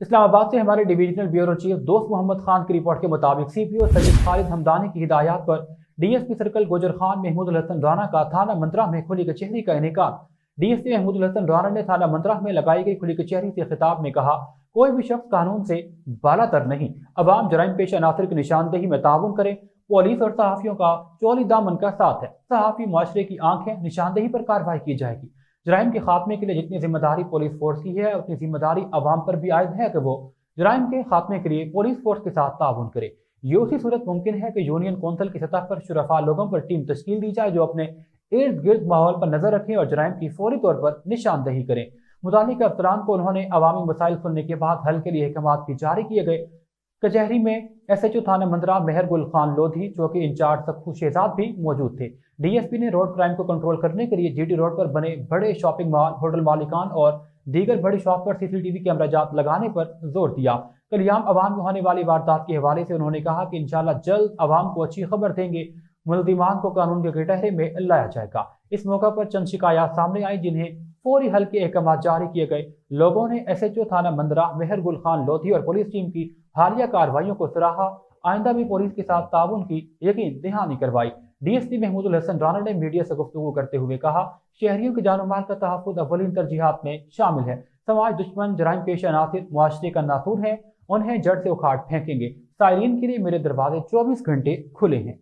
اسلام آباد سے ہمارے ڈویژنل بیورو چیف دوست محمد خان کی رپورٹ کے مطابق سی پی او سید خالد ہمدانی کی ہدایات پر D S P circle Gujar Khan, Mahmood Ulhassan Rana کا تھانہ منترا میں کھلی کچہری کا انعقاد۔ D S P Mahmood Ulhassan Rana نے تھانہ منترا میں لگائی گئی کھلی کچہری سے خطاب میں کہا، کوئی بھی شخص قانون سے بالا تر نہیں، عوام جرائم پیش عناصر کی نشاندہی میں تعاون کریں پولیس اور صحافیوں کا چولی دامن کا ساتھ ہے۔ صحافی معاشرے کی آنکھ ہے نشاندہی پر کارروائی کی جائے گی۔ جرائم کے خاتمے کے لیے جتنی ذمہ داری پولیس فورس کی ہے، اتنی ذمہ داری عوام پر بھی عائد ہے کہ وہ جرائم کے خاتمے کے لیے پولیس فورس کے ساتھ تعاون کرے۔ یہ اسی صورت ممکن ہے کہ یونین کونسل کی سطح پر شرفا لوگوں پر ٹیم تشکیل دی جائے جو اپنے ارد گرد ماحول پر نظر رکھیں اور جرائم کی فوری طور پر نشاندہی کریں۔ متعلقہ افسران کو انہوں نے عوامی مسائل سننے کے بعد حل کے لیے احکامات بھی جاری کیے گئے۔ کچہری میں ایس ایچ او تھانہ مندرہ مہر گل خان لودھی چوکی انچارج سکھو شہزاد بھی موجود تھے۔ ڈی ایس پی نے روڈ کرائم کو کنٹرول کرنے کے لیے جی ٹی روڈ پر بنے بڑے شاپنگ مال، ہوٹل مالکان اور دیگر بڑی شاپ پر C C T V camera جات لگانے پر زور دیا۔ کلیام عوام میں ہونے والی واردات کے حوالے سے انہوں نے کہا کہ انشاءاللہ جلد عوام کو اچھی خبر دیں گے۔ ملزمان کو قانون کے کٹہرے میں لایا جائے گا۔ اس موقع پر چند شکایات سامنے آئی جنہیں فوری حل کے احکامات جاری کیے گئے۔ لوگوں نے ایس ایچ او تھانہ مندرہ، مہر گل خان لودھی اور پولیس ٹیم کی حالیہ کارروائیوں کو سراہا، آئندہ بھی پولیس کے ساتھ تعاون کی یقین دہانی کروائی۔ D S P Mahmood Ulhassan Rana نے میڈیا سے گفتگو کرتے ہوئے کہا، شہریوں کی جان و مال کا تحفظ اولین ترجیحات میں شامل ہے۔ سماج دشمن، جرائم پیش عناصر، معاشرے کا ناخون ہے انہیں جڑ سے اکھاڑ پھینکیں گے۔ سائرین کے لیے میرے دروازے چوبیس گھنٹے کھلے ہیں۔